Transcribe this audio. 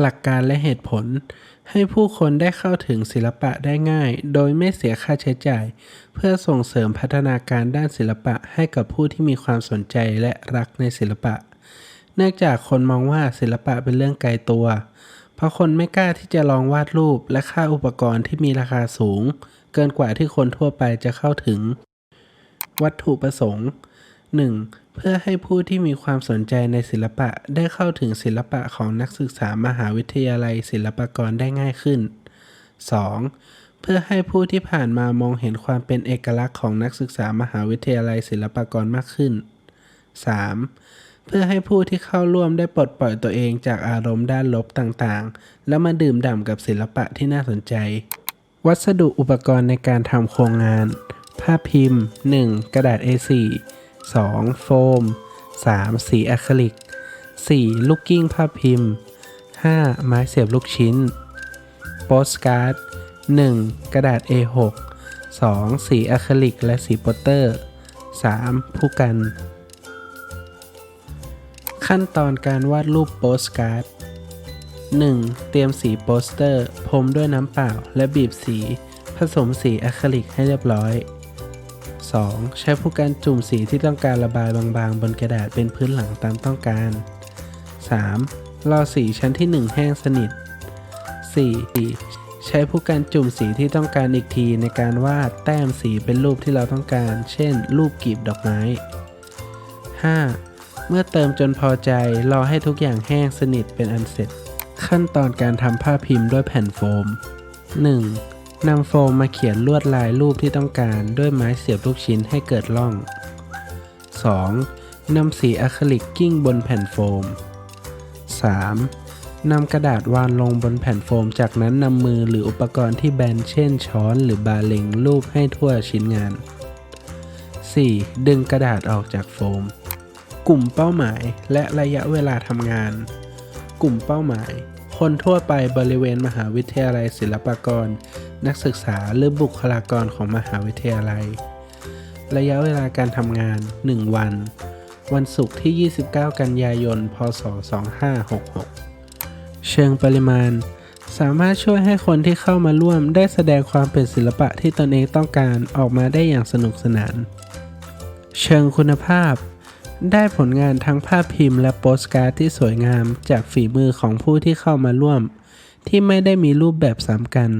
หลักการและเหตุผล ให้ผู้คนได้เข้าถึงศิลปะได้ง่าย โดยไม่เสียค่าใช้จ่าย เพื่อส่งเสริมพัฒนาการด้านศิลปะให้กับผู้ที่มีความสนใจและรักในศิลปะ เนื่องจากคนมองว่าศิลปะเป็นเรื่องไกลตัว เพราะคนไม่กล้าที่จะลองวาดรูปและค่าอุปกรณ์ที่มีราคาสูง เกินกว่าที่คนทั่วไปจะเข้าถึง วัตถุประสงค์ 1. เพื่อให้ผู้ที่มีความสนใจในศิลปะได้เข้าถึงศิลปะของนักศึกษามหาวิทยาลัยศิลปากรได้ง่ายขึ้น 2. เพื่อให้ผู้ที่ผ่านมามองเห็นความเป็นเอกลักษณ์ของนักศึกษามหาวิทยาลัยศิลปากรมากขึ้น 3. เพื่อให้ผู้ที่เข้าร่วมได้ปลดปล่อยตัวเองจากอารมณ์ด้านลบต่างๆ แล้วมาดื่มด่ำกับศิลปะที่น่าสนใจ วัสดุอุปกรณ์ในการทำโครงงาน ภาพพิมพ์ 1. กระดาษ A4 2. โฟม 3. สีอะคริลิก 4. ลูกกิ้งภาพพิมพ์ 5. ไม้เสียบลูกชิ้น โปสการ์ด 1. กระดาษ A6 2. สีอะคริลิก และสีโปสเตอร์ 3. ผู้กัน ขั้นตอนการวาดรูปโปสการ์ด 1. เตรียมสีโปสเตอร์พรมด้วยน้ำเปล่าและบีบสี ผสมสีอะคริลิกให้เรียบร้อย 2. ใช้ผู้กันจุ่มสีที่ต้องการระบายบางๆ บนกระดาษเป็นพื้นหลังตามต้องการ 3. รอสีชั้นที่ 1 แห้งสนิท 4. ใช้ผู้กันจุ่มสีที่ต้องการอีกทีในการวาดแต้มสีเป็นรูปที่เราต้องการ เช่น รูปกลีบดอกไม้ 5. เมื่อเติมจนพอใจ รอให้ทุกอย่างแห้งสนิทเป็นอันเสร็จ ขั้นตอนการทำผ้าพิมพ์ด้วยแผ่นโฟม 1. นำโฟมมาเขียนลวดลายรูปที่ต้องการด้วยไม้เสียบลูกชิ้นให้เกิดร่อง 2. นำสีอะคริลิกกิ้งบนแผ่นโฟม 3. นำกระดาษวางลงบนแผ่นโฟม จากนั้นนำมือหรืออุปกรณ์ที่แบนเช่นช้อนหรือบาเล็งรูปให้ทั่วชิ้นงาน 4. ดึงกระดาษออกจากโฟม กลุ่มเป้าหมายและระยะเวลาทำงาน กลุ่มเป้าหมาย คนทั่วไปบริเวณมหาวิทยาลัยศิลปากร นักศึกษาหรือบุคลากรของมหาวิทยาลัย ระยะเวลาการทำงาน 1 วัน วันศุกร์ที่ 29 กันยายน พศ 2566 เชิงปริมาณ สามารถช่วยให้คนที่เข้ามาร่วมได้แสดงความเป็นศิลปะที่ตนเองต้องการออกมาได้อย่างสนุกสนาน เชิงคุณภาพ ได้ผลงานทั้งภาพพิมพ์และโปสการ์ดที่สวยงามจากฝีมือของผู้ที่เข้ามาร่วม ที่ไม่ได้มีรูปแบบสามกัน